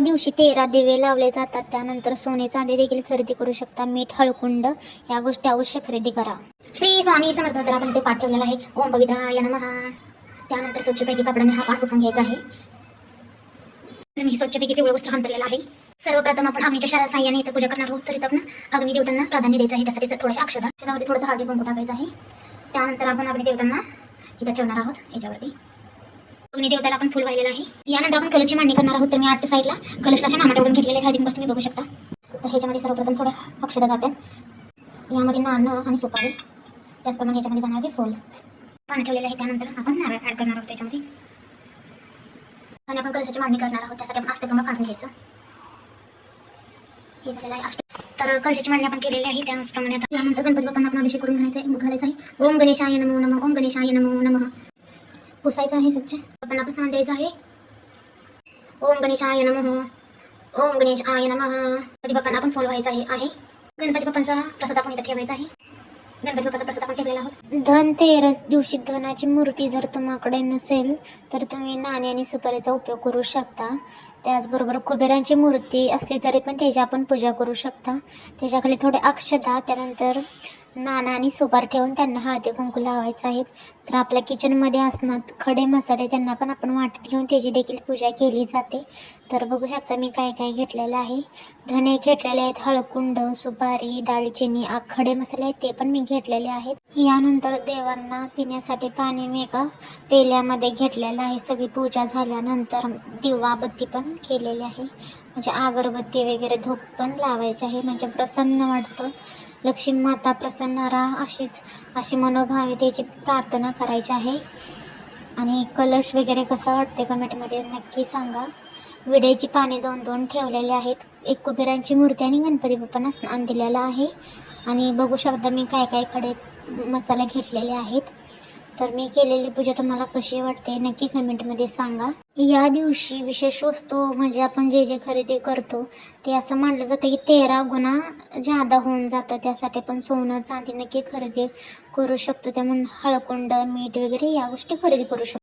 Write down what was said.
दिवशी तेरा दिवे लावले जातात. त्यानंतर सोने चांदी देखील खरेदी करू शकता. मीठ हळकुंड या गोष्टी अवश्य खरेदी करा. श्री स्वामी समर्थ तर आपण इथे पाठ ठेवलेला आहे. ओम पवित्राय नमः. त्यानंतर स्वच्छपैकी कपड्याने हा पाठ पुसून घ्यायचा आहे. मी स्वच्छपैकी पिवळं वस्त्र अंतरलेलं आहे. सर्वप्रथम आपण अग्नीच्या शाळा साह्याने इथं पूजा करणार आहोत. तर इथं आपण अग्निदेवतांना प्राधान्य द्यायचं आहे. त्यासाठी थोड्याशा अक्षदा त्याच्यामध्ये थोडंसं हळदी कुंकू टाकायचं आहे. त्यानंतर आपण अग्निदेवतांना इथं ठेवणार आहोत. याच्यावरती अग्निदेवताला आपण फुल वाहिलेलं आहे. यानंतर आपण कलरची मांडणी करणार आहोत तर मी आठ साईडला कलशला अशा नामाटवून घेतलेले हळदी कुंकू तुम्ही बघू शकता. तर ह्याच्यामध्ये सर्वप्रथम थोड्या अक्षरं जातात. यामध्ये नाणं आणि सुपारी. त्याचप्रमाणे ह्याच्यामध्ये जाणार आहे फुल. पाणी ठेवलेलं आहे त्यानंतर आपण नारळ ॲड करणार आहोत त्याच्यामध्ये. आणि आपण कलशाची मांडणी करणार आहोत. त्यासाठी आपण अष्टकंब काढून घ्यायचं. हे झालेलं आहे अष्ट तर कलशाची मांडणी आपण केलेली आहे. त्याचप्रमाणे आता यानंतर गणपती बाप्पांना आपण अभिषेक करून घालायचा आहे घालायचा आहे. ओम गणेशाय नमो नम. ओम गणेशाय नमो नमः. पुसायचं आहे स्वच्छ आपण पण स्नान द्यायचं आहे. ओम गणेशाय नम. ओम गणेशाय नमः. गणपती बाप्पांना आपण फॉलो व्हायचं आहे आहे. गणपती बाप्पांचा प्रसाद आपण इथं ठेवायचा आहे. गणपती बाप्पाचा प्रसाद आपण ठेवलेला आहोत. धनतेरस दिवशी धनाची मूर्ती जर तुम्हाकडे नसेल तर तुम्ही नाणे आणि सुपारीचा उपयोग करू शकता. त्याचबरोबर कुबेरांची मूर्ती असली तरी पण त्याची आपण पूजा करू शकता. त्याच्याखाली थोडे अक्षता त्यानंतर नाना आणि सुपार ठेवून त्यांना हळदी कुंकू लावायचं आहेत. तर आपल्या किचनमध्ये असणार खडे मसाले त्यांना पण आपण वाटत घेऊन त्याची देखील पूजा केली जाते. तर बघू शकता मी काय काय घेतलेलं आहे. धने घेतलेले आहेत हळकुंड सुपारी दालचिनी आ खडे मसाले आहेत ते पण मी घेतलेले आहेत. यानंतर देवांना पिण्यासाठी पाणी मी एका पेल्यामध्ये घेतलेलं आहे. सगळी पूजा झाल्यानंतर दिवाबत्ती पण केलेली आहे. म्हणजे अगरबत्ती वगैरे धूप पण लावायचे आहे. म्हणजे प्रसन्न वाटतं. लक्ष्मी माता प्रसन्न राहा अशीच अशी मनोभावे त्याची प्रार्थना करायची आहे. आणि कलश वगैरे कसं वाटते कमेंटमध्ये नक्की सांगा. विड्याची पाने दोन दोन ठेवलेले आहेत. एक कुबेरांची मूर्ती आणि गणपती बाप्पांना स्नान दिलेलं आहे. आणि बघू शकता मी काय काय खडे मसाले घेतलेले आहेत. तर मी केलेली पूजा तुम्हाला कशी वाटते नक्की कमेंटमध्ये सांगा. या दिवशी विशेष वस्तू म्हणजे आपण जे जे खरेदी करतो ते असं मानलं जातं की तेरा गुणा जादा होऊन जातं. त्यासाठी पण सोनं चांदी नक्की खरेदी करू शकतो. त्यामुळे हळकुंड मीठ वगैरे या गोष्टी खरेदी करू शकतो.